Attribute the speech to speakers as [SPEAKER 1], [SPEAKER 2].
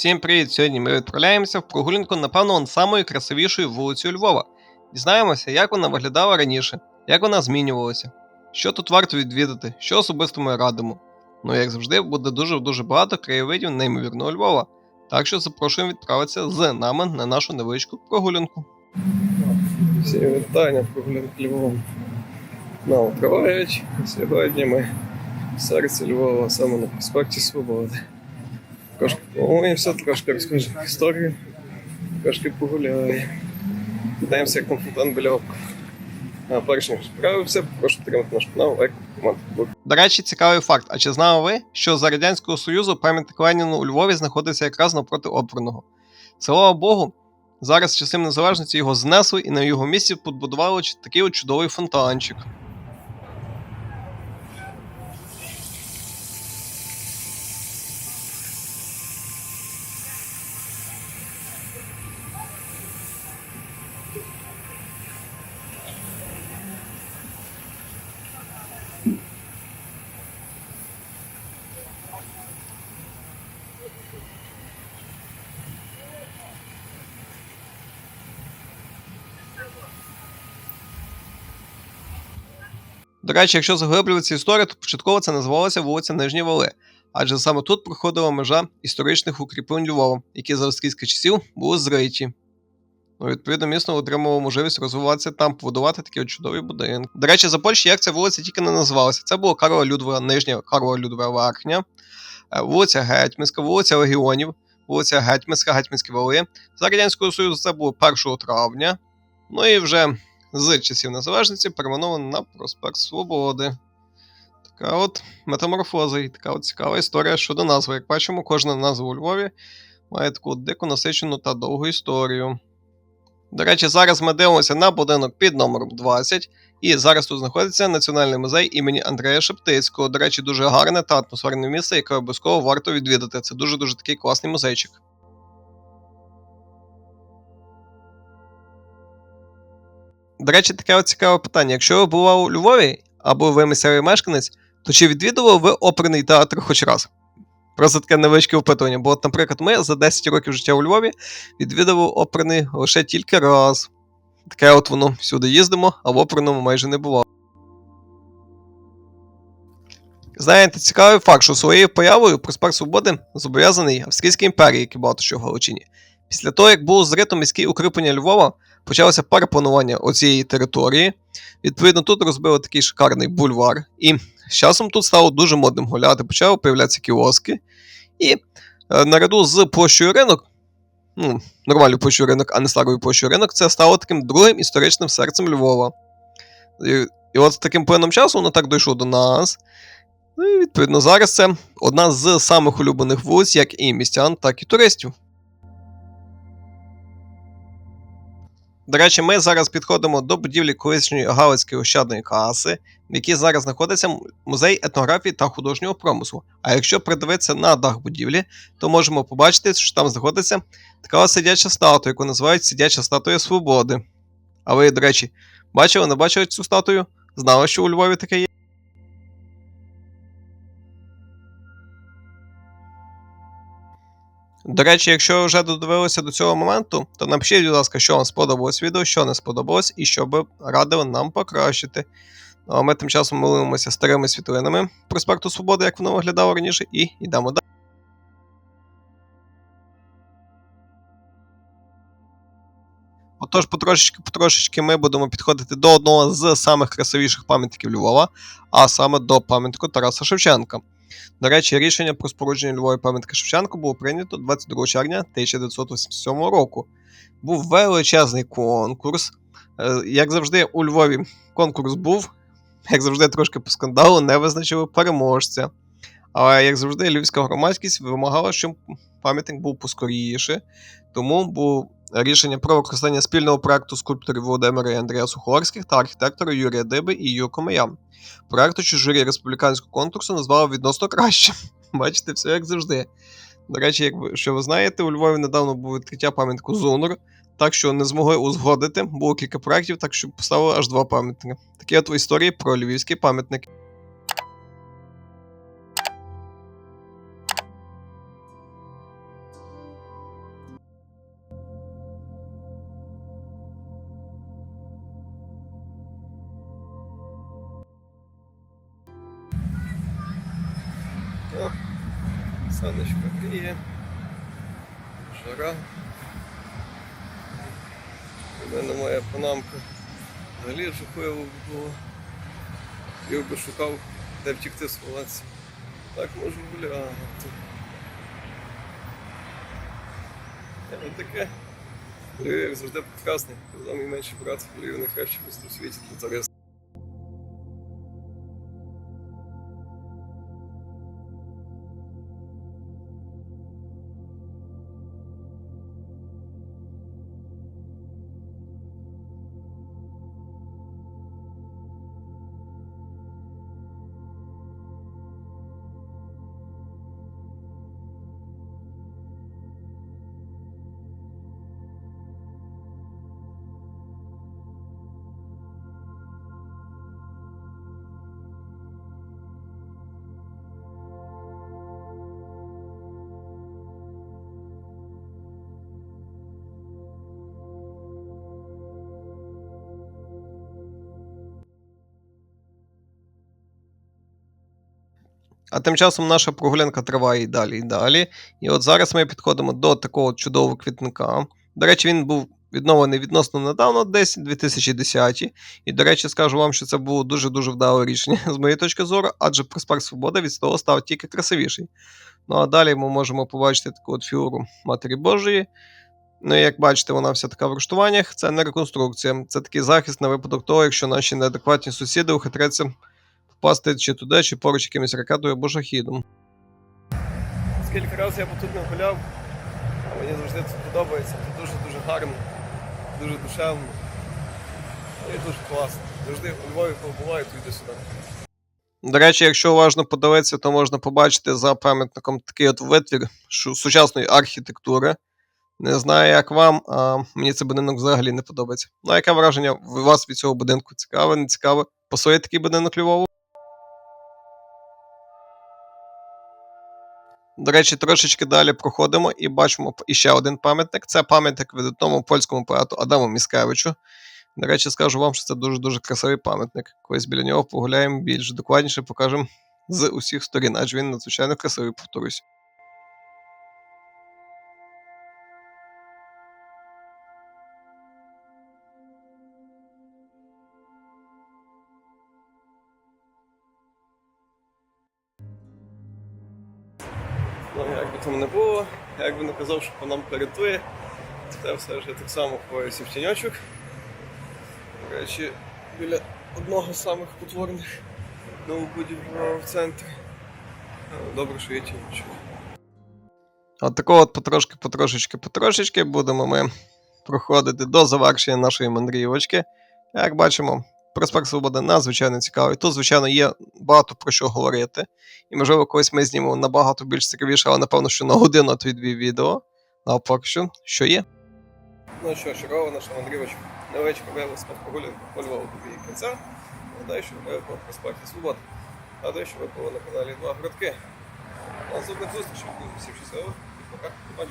[SPEAKER 1] Всім привіт! Сьогодні ми відправляємося в прогулянку, напевно, самою красивішою вулицею Львова. Дізнаємося, як вона виглядала раніше, як вона змінювалася, що тут варто відвідати, що особисто ми радимо. Ну, як завжди, буде дуже-дуже багато краєвидів неймовірного Львова. Так що запрошуємо відправитися з нами на нашу невеличку прогулянку.
[SPEAKER 2] Всі вітання прогулянки Львовом. Нам тривають. Сьогодні ми в серці Львова, саме на проспекті Свободи. Трошки помоємося, трошки розкажемо історію, трошки погуляємо. Даємося як конфутант біля ока. А перш ніж справився, прошу підтримати наш канал, лайк, комент.
[SPEAKER 1] До речі, цікавий факт. А чи знали ви, що за Радянського Союзу пам'ятник Леніну у Львові знаходиться якраз навпроти опорного? Слава Богу, зараз з часів незалежності його знесли і на його місці побудували такий от чудовий фонтанчик. До речі, якщо заглиблюватися історію, то початково це називалося вулиця Нижні Вали, адже саме тут проходила межа історичних укріплень Львова, які за австрійських часів були зриті. Ну, відповідно, місто отримало можливість розвиватися там, побудувати такі от чудові будинки. До речі, за Польщі як ця вулиця тільки не називалася. Це було Карла Людвига Нижня, Карла Людвига Верхня, е, вулиця Гетьманська, вулиця Легіонів, вулиця Гетьманська, Гетьманські вали. За Радянського Союзу це було 1 травня. Ну і вже з часів незалежності перейменовано на проспект Свободи. Така от метаморфоза і така от цікава історія щодо назви. Як бачимо, кожна назва у Львові має таку дику насичену та довгу історію. До речі, зараз ми дивимося на будинок під номером 20, і зараз тут знаходиться Національний музей імені Андрея Шептицького. До речі, дуже гарне та атмосферне місце, яке обов'язково варто відвідати. Це дуже-дуже такий класний музейчик. До речі, таке цікаве питання. Якщо ви бували у Львові або ви місцевий мешканець, то чи відвідували ви оперний театр хоч раз? Просто таке невеличке опитування. Бо, от, наприклад, ми за 10 років життя у Львові відвідували оперний лише тільки раз. Таке от воно всюди їздимо, а в оперному майже не бувало. Знаєте, цікавий факт, що своєю появою проспект Свободи зобов'язаний Австрійській імперії, як і багато що в Галичині. Після того, як було зрито міське укріплення Львова, почалося перепланування оцієї території. Відповідно, тут розбили такий шикарний бульвар. І з часом тут стало дуже модним гуляти, почали появлятися кіоски. І е, наряду з площею ринок, ну, нормальною площею ринок, а не старою площею ринок, це стало таким другим історичним серцем Львова. І, і от таким плином часу воно так дійшло до нас. Ну і відповідно зараз це одна з самих улюблених вулиць, як і містян, так і туристів. До речі, ми зараз підходимо до будівлі колишньої Галицької ощадної каси, в якій зараз знаходиться музей етнографії та художнього промислу. А якщо придивитися на дах будівлі, то можемо побачити, що там знаходиться така сидяча статуя, яку називають сидяча статуя свободи. А ви, до речі, бачили, не бачили цю статую? Знали, що у Львові таке є? До речі, якщо ви вже додивилися до цього моменту, то напишіть, будь ласка, що вам сподобалось відео, що не сподобалось, і що би радили нам покращити. Ну а ми тим часом милуємося старими світлинами проспекту Свободи, як воно виглядало раніше, і йдемо далі. Отож, потрошечки-потрошечки ми будемо підходити до одного з самих красивіших пам'ятників Львова, а саме до пам'ятнику Тараса Шевченка. До речі, рішення про спорудження Львові пам'ятника Шевченка було прийнято 22 червня 1987 року. Був величезний конкурс. Е, Як завжди, у Львові конкурс був, як завжди, трошки по скандалу не визначили переможця. Але, як завжди, львівська громадськість вимагала, щоб пам'ятник був поскоріше. Тому було рішення про використання спільного проекту скульпторів Володимира і Андрія Сухорських та архітектора Юрія Диби і Юрія Комия. Проекту чи журі республіканського конкурсу назвало відносно краще. Бачите, все як завжди. До речі, як ви, що ви знаєте, у Львові недавно було відкриття пам'ятнику Зунур, так що не змогли узгодити. Було кілька проєктів, так що поставили аж два пам'ятники. Такі от історії про львівський пам'ятник.
[SPEAKER 2] Сонечко гріє. Жара. У мене моя панамка взагалі жахливо було. Я би шукав, де втікти сховатися. Так можу гуляти. Е, Таке. Як завжди прекрасний. Мій менший брат, Львів найкраще місто в світі для туристів.
[SPEAKER 1] А тим часом наша прогулянка триває і далі, і далі. І от зараз ми підходимо до такого чудового квітника. До речі, він був відновлений відносно недавно, десь 2010. І, до речі, скажу вам, що це було дуже-дуже вдале рішення з моєї точки зору, адже проспект Свобода від того став тільки красивіший. Ну а далі ми можемо побачити таку от фігуру Матері Божої. Ну і як бачите, вона вся така в руштуваннях. Це не реконструкція, це такий захист на випадок того, якщо наші неадекватні сусіди ухитряться впасти чи туди, чи поруч якимось ракетою або шахідом.
[SPEAKER 2] Скільки разів я б тут не гуляв, а мені завжди тут подобається. Тут дуже-дуже гарно, дуже душевно. І дуже класно. Завжди у Львові побуваю, то йду сюди.
[SPEAKER 1] До речі, якщо уважно подивитися, то можна побачити за пам'ятником такий от витвір сучасної архітектури. Не знаю, як вам, а мені цей будинок взагалі не подобається. Ну, а яке враження у вас від цього будинку? Цікаве, не цікаве? Пасує такий будинок Львову? До речі, трошечки далі проходимо і бачимо іще один пам'ятник. Це пам'ятник видатному польському поету Адаму Міскевичу. До речі, скажу вам, що це дуже-дуже красивий пам'ятник. Колись біля нього погуляємо більш докладніше, покажемо з усіх сторін, адже він надзвичайно красивий, повторюсь.
[SPEAKER 2] Ну, як би там не було, як би не казав, що по нам порятує, це все я так само ховаюся в тіньочок. До речі, біля одного з самих потворних новобудів в центрі. Е, Добре, що є тіньочок.
[SPEAKER 1] От такого от потрошки, потрошечки, потрошечки будемо ми проходити до завершення нашої мандрівочки. Як бачимо, проспект Свободи надзвичайно цікавий. Тут, звичайно, є багато про що говорити. І, можливо, колись ми знімемо набагато більш цікавіше, але напевно, що на годину а дві відео. А поки що, що є.
[SPEAKER 2] Ну що, чергова наша мандрівочка. Невеличка виявилася прогулянка по Львову до її кінця. Що ви по проспекті Свободи. Нагадаю, що ви були на каналі Два Городки. Наступних зустрічей. Всім щасливо. Пока. Побачимо.